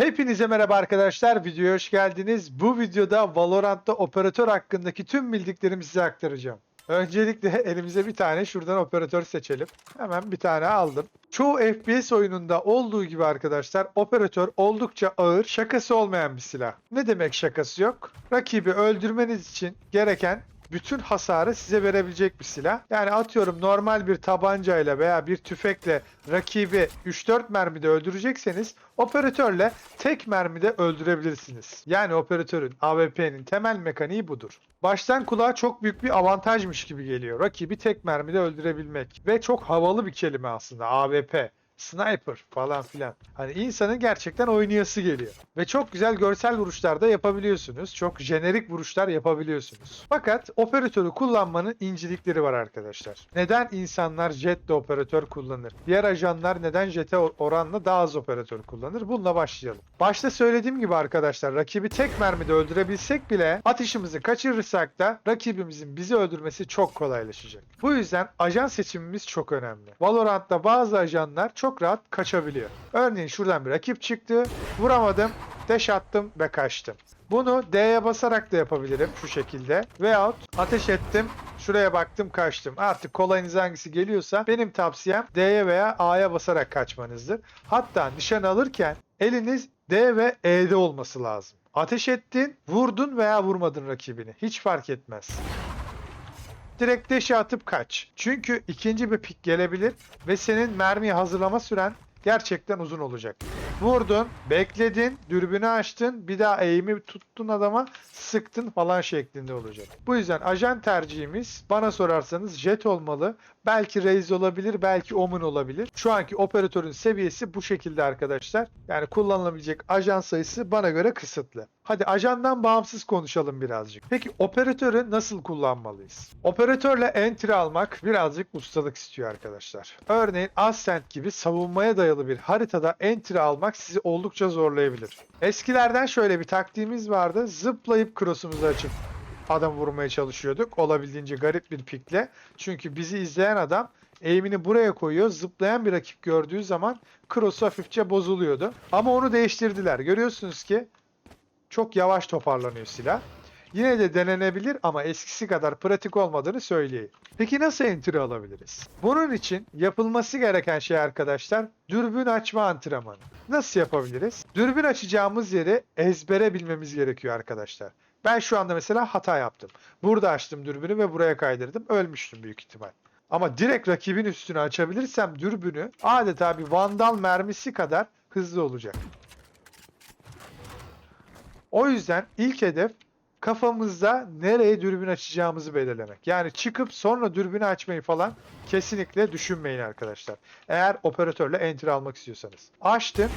Hepinize merhaba arkadaşlar. Videoya hoş geldiniz. Bu videoda Valorant'ta operatör hakkındaki tüm bildiklerimi size aktaracağım. Öncelikle elimize bir tane şuradan operatör seçelim. Hemen bir tane aldım. Çoğu FPS oyununda olduğu gibi arkadaşlar operatör oldukça ağır, şakası olmayan bir silah. Ne demek şakası yok? Rakibi öldürmeniz için gereken bütün hasarı size verebilecek bir silah. Yani atıyorum normal bir tabancayla veya bir tüfekle rakibi 3-4 mermide öldürecekseniz operatörle tek mermide öldürebilirsiniz. Yani operatörün AWP'nin temel mekaniği budur. Baştan kulağa çok büyük bir avantajmış gibi geliyor. Rakibi tek mermide öldürebilmek. Ve çok havalı bir kelime aslında AWP. Sniper falan filan. Hani insanın gerçekten oynayası geliyor. Ve çok güzel görsel vuruşlar da yapabiliyorsunuz. Çok jenerik vuruşlar yapabiliyorsunuz. Fakat operatörü kullanmanın incelikleri var arkadaşlar. Neden insanlar jetle operatör kullanır? Diğer ajanlar neden jete oranla daha az operatör kullanır? Bununla başlayalım. Başta söylediğim gibi arkadaşlar rakibi tek mermide öldürebilsek bile atışımızı kaçırırsak da rakibimizin bizi öldürmesi çok kolaylaşacak. Bu yüzden ajan seçimimiz çok önemli. Valorant'ta bazı ajanlar çok rahat kaçabiliyor. Örneğin şuradan bir rakip çıktı, vuramadım, deş attım ve kaçtım. Bunu D'ye basarak da yapabilirim şu şekilde. Veyahut ateş ettim, şuraya baktım kaçtım. Artık kolayınız hangisi geliyorsa benim tavsiyem D'ye veya A'ya basarak kaçmanızdır. Hatta nişan alırken eliniz D ve E'de olması lazım. Ateş ettin, vurdun veya vurmadın rakibini. Hiç fark etmez. Direkt deşe atıp kaç. Çünkü ikinci bir pik gelebilir ve senin mermiyi hazırlama süren gerçekten uzun olacak. Vurdun, bekledin, dürbünü açtın, bir daha eğimi tuttun adama, sıktın falan şeklinde olacak. Bu yüzden ajan tercihimiz bana sorarsanız jet olmalı. Belki Raze olabilir, belki Omen olabilir. Şu anki operatörün seviyesi bu şekilde arkadaşlar. Yani kullanılabilecek ajan sayısı bana göre kısıtlı. Hadi ajandan bağımsız konuşalım birazcık. Peki operatörü nasıl kullanmalıyız? Operatörle entry almak birazcık ustalık istiyor arkadaşlar. Örneğin Ascent gibi savunmaya dayalı bir haritada entry almak sizi oldukça zorlayabilir. Eskilerden şöyle bir taktiğimiz vardı. Zıplayıp cross'umuzu açıp adam vurmaya çalışıyorduk. Olabildiğince garip bir pikle. Çünkü bizi izleyen adam eğimini buraya koyuyor. Zıplayan bir rakip gördüğü zaman cross'u hafifçe bozuluyordu. Ama onu değiştirdiler. Görüyorsunuz ki çok yavaş toparlanıyor silah. Yine de denenebilir ama eskisi kadar pratik olmadığını söyleyeyim. Peki nasıl entry alabiliriz? Bunun için yapılması gereken şey arkadaşlar dürbün açma antrenmanı. Nasıl yapabiliriz? Dürbün açacağımız yeri ezbere bilmemiz gerekiyor arkadaşlar. Ben şu anda mesela hata yaptım. Burada açtım dürbünü ve buraya kaydırdım. Ölmüştüm büyük ihtimal. Ama direkt rakibin üstüne açabilirsem dürbünü adeta bir vandal mermisi kadar hızlı olacak. O yüzden ilk hedef kafamızda nereye dürbün açacağımızı belirlemek. Yani çıkıp sonra dürbünü açmayı falan kesinlikle düşünmeyin arkadaşlar. Eğer operatörle entry almak istiyorsanız. Açtın,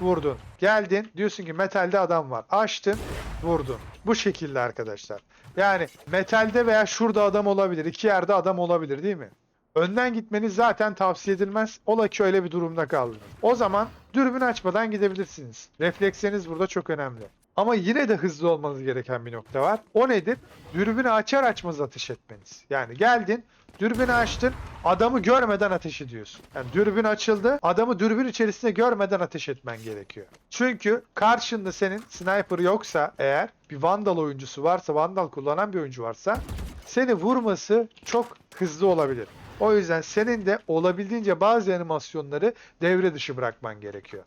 vurdun. Geldin, diyorsun ki metalde adam var. Açtın, vurdun. Bu şekilde arkadaşlar. Yani metalde veya şurada adam olabilir. iki yerde adam olabilir değil mi? Önden gitmeniz zaten tavsiye edilmez. Ola ki öyle bir durumda kaldınız. O zaman dürbün açmadan gidebilirsiniz. Refleksleriniz burada çok önemli. Ama yine de hızlı olmanız gereken bir nokta var. O nedir? Dürbünü açar açmaz ateş etmeniz. Yani geldin, dürbünü açtın, adamı görmeden ateş ediyorsun. Yani dürbün açıldı, adamı dürbün içerisinde görmeden ateş etmen gerekiyor. Çünkü karşında senin sniper yoksa eğer bir vandal oyuncusu varsa, vandal kullanan bir oyuncu varsa seni vurması çok hızlı olabilir. O yüzden senin de olabildiğince bazı animasyonları devre dışı bırakman gerekiyor.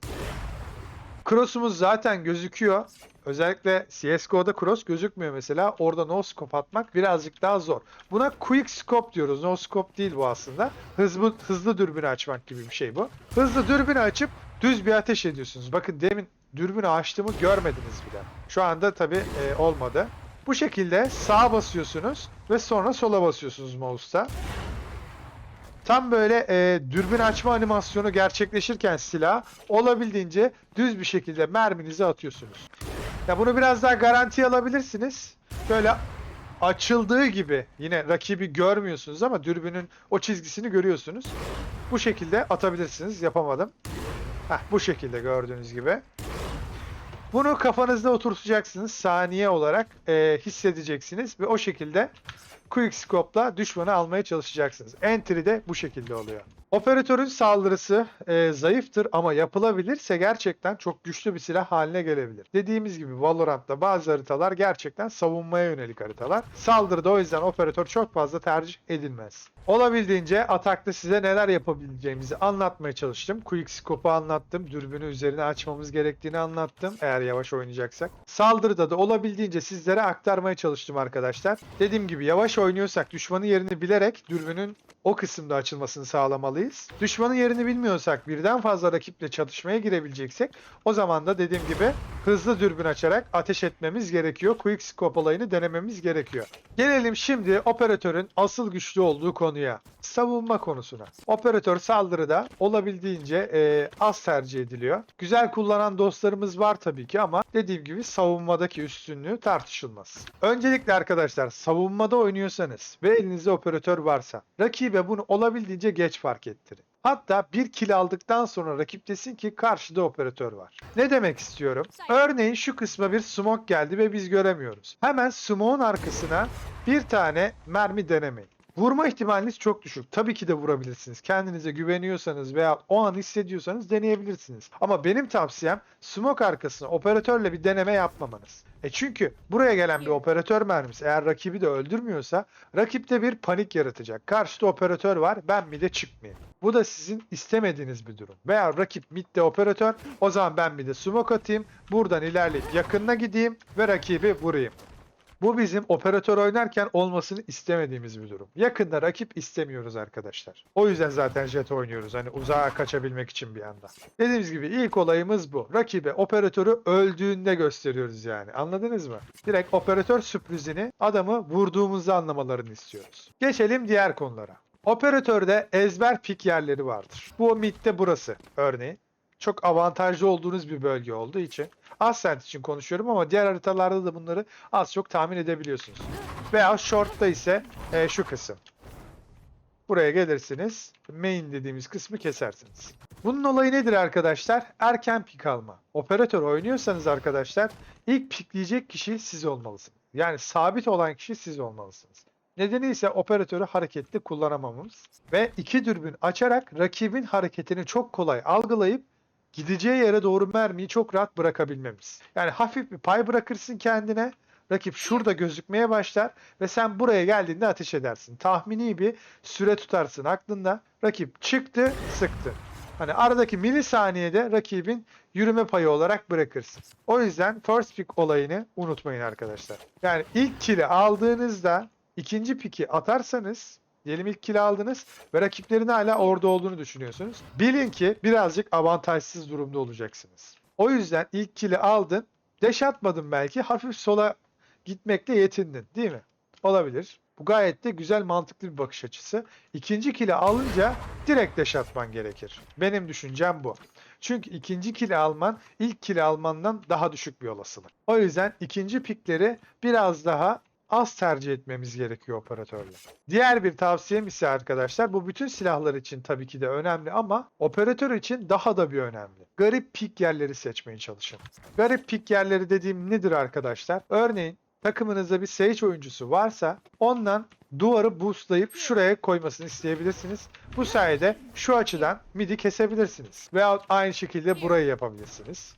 Cross'umuz zaten gözüküyor. Özellikle CSGO'da cross gözükmüyor mesela. Orada no scope atmak birazcık daha zor. Buna quick scope diyoruz. No scope değil bu aslında. Hızlı, hızlı dürbünü açmak gibi bir şey bu. Hızlı dürbünü açıp düz bir ateş ediyorsunuz. Bakın demin dürbünü açtığımı görmediniz bile. Şu anda tabi e, olmadı. Bu şekilde sağa basıyorsunuz ve sonra sola basıyorsunuz mouse'ta. Tam böyle e, dürbün açma animasyonu gerçekleşirken silah olabildiğince düz bir şekilde merminizi atıyorsunuz. Ya bunu biraz daha garanti alabilirsiniz. Böyle açıldığı gibi yine rakibi görmüyorsunuz ama dürbünün o çizgisini görüyorsunuz. Bu şekilde atabilirsiniz. Yapamadım. Heh, bu şekilde gördüğünüz gibi. Bunu kafanızda oturtacaksınız. Saniye olarak e, hissedeceksiniz ve o şekilde Quick Scope'la düşmanı almaya çalışacaksınız. Entry de bu şekilde oluyor. Operatörün saldırısı e, zayıftır ama yapılabilirse gerçekten çok güçlü bir silah haline gelebilir. Dediğimiz gibi Valorant'ta bazı haritalar gerçekten savunmaya yönelik haritalar. Saldırıda o yüzden operatör çok fazla tercih edilmez. Olabildiğince atakta size neler yapabileceğimizi anlatmaya çalıştım. Quickscope'u anlattım. Dürbünü üzerine açmamız gerektiğini anlattım. Eğer yavaş oynayacaksak. Saldırıda da olabildiğince sizlere aktarmaya çalıştım arkadaşlar. Dediğim gibi yavaş oynuyorsak düşmanın yerini bilerek dürbünün o kısımda açılmasını sağlamalıyız. Düşmanın yerini bilmiyorsak birden fazla rakiple çatışmaya girebileceksek o zaman da dediğim gibi hızlı dürbün açarak ateş etmemiz gerekiyor. Quickscope olayını denememiz gerekiyor. Gelelim şimdi operatörün asıl güçlü olduğu konuya. Savunma konusuna. Operatör saldırıda olabildiğince e, az tercih ediliyor. Güzel kullanan dostlarımız var tabii ki ama dediğim gibi savunmadaki üstünlüğü tartışılmaz. Öncelikle arkadaşlar savunmada oynuyorsanız ve elinizde operatör varsa rakibe bunu olabildiğince geç fark ettirin. Hatta bir kill aldıktan sonra rakip desin ki karşıda operatör var. Ne demek istiyorum? Örneğin şu kısma bir smoke geldi ve biz göremiyoruz. Hemen smoke'un arkasına bir tane mermi denemeyin. Vurma ihtimaliniz çok düşük. Tabii ki de vurabilirsiniz. Kendinize güveniyorsanız veya o an hissediyorsanız deneyebilirsiniz. Ama benim tavsiyem smoke arkasına operatörle bir deneme yapmamanız. E çünkü buraya gelen bir operatör mermisi eğer rakibi de öldürmüyorsa rakipte bir panik yaratacak. Karşıda operatör var ben mid'e çıkmayayım. Bu da sizin istemediğiniz bir durum. Veya rakip midde operatör o zaman ben mid'e smoke atayım. Buradan ilerleyip yakınına gideyim ve rakibi vurayım. Bu bizim operatör oynarken olmasını istemediğimiz bir durum. Yakında rakip istemiyoruz arkadaşlar. O yüzden zaten jet oynuyoruz. Hani uzağa kaçabilmek için bir anda. Dediğimiz gibi ilk olayımız bu. Rakibe operatörü öldüğünde gösteriyoruz yani. Anladınız mı? Direkt operatör sürprizini adamı vurduğumuzda anlamalarını istiyoruz. Geçelim diğer konulara. Operatörde ezber pik yerleri vardır. Bu midde burası örneğin. Çok avantajlı olduğunuz bir bölge olduğu için Ascent için konuşuyorum ama diğer haritalarda da bunları az çok tahmin edebiliyorsunuz. Veya Short'ta ise e, şu kısım. Buraya gelirsiniz. Main dediğimiz kısmı kesersiniz. Bunun olayı nedir arkadaşlar? Erken pik alma. Operatör oynuyorsanız arkadaşlar ilk pikleyecek kişi siz olmalısınız. Yani sabit olan kişi siz olmalısınız. Nedeni ise operatörü hareketli kullanamamamız ve iki dürbün açarak rakibin hareketini çok kolay algılayıp gideceği yere doğru mermiyi çok rahat bırakabilmemiz. Yani hafif bir pay bırakırsın kendine. Rakip şurada gözükmeye başlar ve sen buraya geldiğinde ateş edersin. Tahmini bir süre tutarsın aklında. Rakip çıktı, sıktı. Hani aradaki milisaniyede rakibin yürüme payı olarak bırakırsın. O yüzden first pick olayını unutmayın arkadaşlar. Yani ilk kill'i aldığınızda ikinci piki atarsanız Diyelim ilk kill aldınız ve rakiplerin hala orada olduğunu düşünüyorsunuz. Bilin ki birazcık avantajsız durumda olacaksınız. O yüzden ilk kill'i aldın. Deş atmadın belki. Hafif sola gitmekle yetindin değil mi? Olabilir. Bu gayet de güzel mantıklı bir bakış açısı. İkinci kill'i alınca direkt deş atman gerekir. Benim düşüncem bu. Çünkü ikinci kill'i alman ilk kill'i almandan daha düşük bir olasılık. O yüzden ikinci pikleri biraz daha az tercih etmemiz gerekiyor operatörle. Diğer bir tavsiyem ise arkadaşlar bu bütün silahlar için tabii ki de önemli ama operatör için daha da bir önemli. Garip pik yerleri seçmeye çalışın. Garip pik yerleri dediğim nedir arkadaşlar? Örneğin takımınızda bir Sage oyuncusu varsa ondan duvarı boostlayıp şuraya koymasını isteyebilirsiniz. Bu sayede şu açıdan midi kesebilirsiniz. Veyahut aynı şekilde burayı yapabilirsiniz.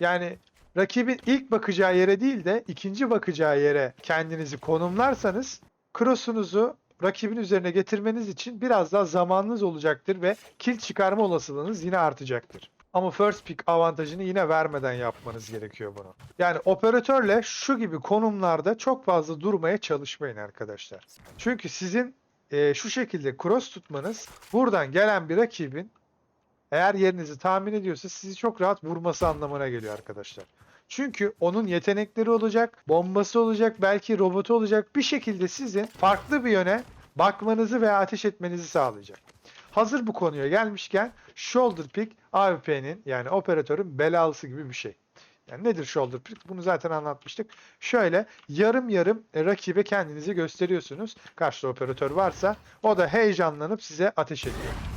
Yani rakibin ilk bakacağı yere değil de ikinci bakacağı yere kendinizi konumlarsanız cross'unuzu rakibin üzerine getirmeniz için biraz daha zamanınız olacaktır ve kill çıkarma olasılığınız yine artacaktır. Ama first pick avantajını yine vermeden yapmanız gerekiyor bunu. Yani operatörle şu gibi konumlarda çok fazla durmaya çalışmayın arkadaşlar. Çünkü sizin e, şu şekilde cross tutmanız buradan gelen bir rakibin eğer yerinizi tahmin ediyorsa sizi çok rahat vurması anlamına geliyor arkadaşlar. Çünkü onun yetenekleri olacak, bombası olacak, belki robotu olacak. Bir şekilde sizin farklı bir yöne bakmanızı veya ateş etmenizi sağlayacak. Hazır bu konuya gelmişken shoulder pick AWP'nin yani operatörün belalısı gibi bir şey. Yani nedir shoulder pick? Bunu zaten anlatmıştık. Şöyle yarım yarım e, rakibe kendinizi gösteriyorsunuz. Karşıda operatör varsa o da heyecanlanıp size ateş ediyor.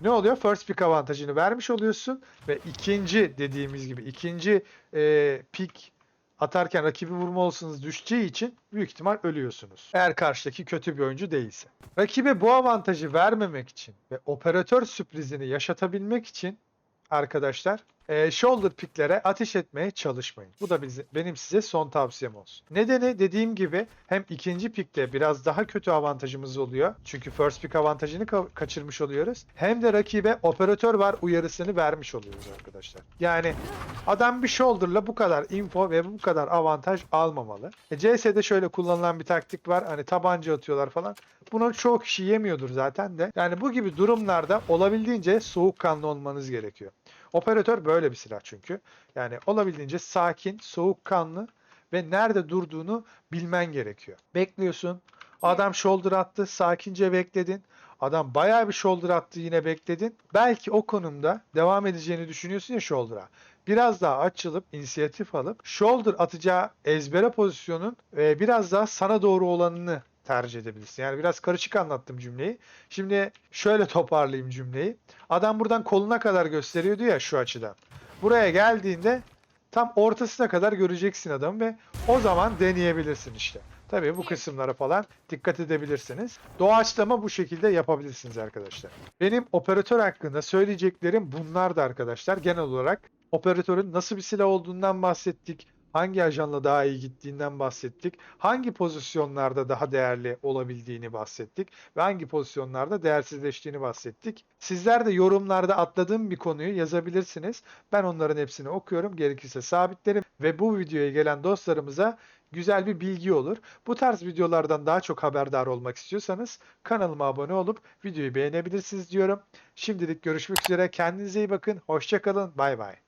Ne oluyor? First pick avantajını vermiş oluyorsun ve ikinci dediğimiz gibi ikinci e, pick atarken rakibi vurma olasılığınız düşeceği için büyük ihtimal ölüyorsunuz. Eğer karşıdaki kötü bir oyuncu değilse. Rakibe bu avantajı vermemek için ve operatör sürprizini yaşatabilmek için arkadaşlar e, shoulder picklere ateş etmeye çalışmayın. Bu da bizi, benim size son tavsiyem olsun. Nedeni dediğim gibi hem ikinci pickte biraz daha kötü avantajımız oluyor. Çünkü first pick avantajını ka- kaçırmış oluyoruz. Hem de rakibe operatör var uyarısını vermiş oluyoruz arkadaşlar. Yani adam bir shoulder'la bu kadar info ve bu kadar avantaj almamalı. E, CS'de şöyle kullanılan bir taktik var. Hani tabanca atıyorlar falan. Bunu çoğu kişi yemiyordur zaten de. Yani bu gibi durumlarda olabildiğince soğukkanlı olmanız gerekiyor. Operatör böyle bir silah çünkü. Yani olabildiğince sakin, soğukkanlı ve nerede durduğunu bilmen gerekiyor. Bekliyorsun. Adam shoulder attı, sakince bekledin. Adam bayağı bir shoulder attı yine bekledin. Belki o konumda devam edeceğini düşünüyorsun ya shoulder'a. Biraz daha açılıp inisiyatif alıp shoulder atacağı ezbere pozisyonun e, biraz daha sana doğru olanını tercih edebilirsin. Yani biraz karışık anlattım cümleyi. Şimdi şöyle toparlayayım cümleyi. Adam buradan koluna kadar gösteriyordu ya şu açıdan. Buraya geldiğinde tam ortasına kadar göreceksin adamı ve o zaman deneyebilirsin işte. Tabii bu kısımlara falan dikkat edebilirsiniz. Doğaçlama bu şekilde yapabilirsiniz arkadaşlar. Benim operatör hakkında söyleyeceklerim bunlar da arkadaşlar. Genel olarak operatörün nasıl bir silah olduğundan bahsettik. Hangi ajanla daha iyi gittiğinden bahsettik. Hangi pozisyonlarda daha değerli olabildiğini bahsettik. Ve hangi pozisyonlarda değersizleştiğini bahsettik. Sizler de yorumlarda atladığım bir konuyu yazabilirsiniz. Ben onların hepsini okuyorum. Gerekirse sabitlerim. Ve bu videoya gelen dostlarımıza güzel bir bilgi olur. Bu tarz videolardan daha çok haberdar olmak istiyorsanız kanalıma abone olup videoyu beğenebilirsiniz diyorum. Şimdilik görüşmek üzere. Kendinize iyi bakın. Hoşçakalın. Bay bay.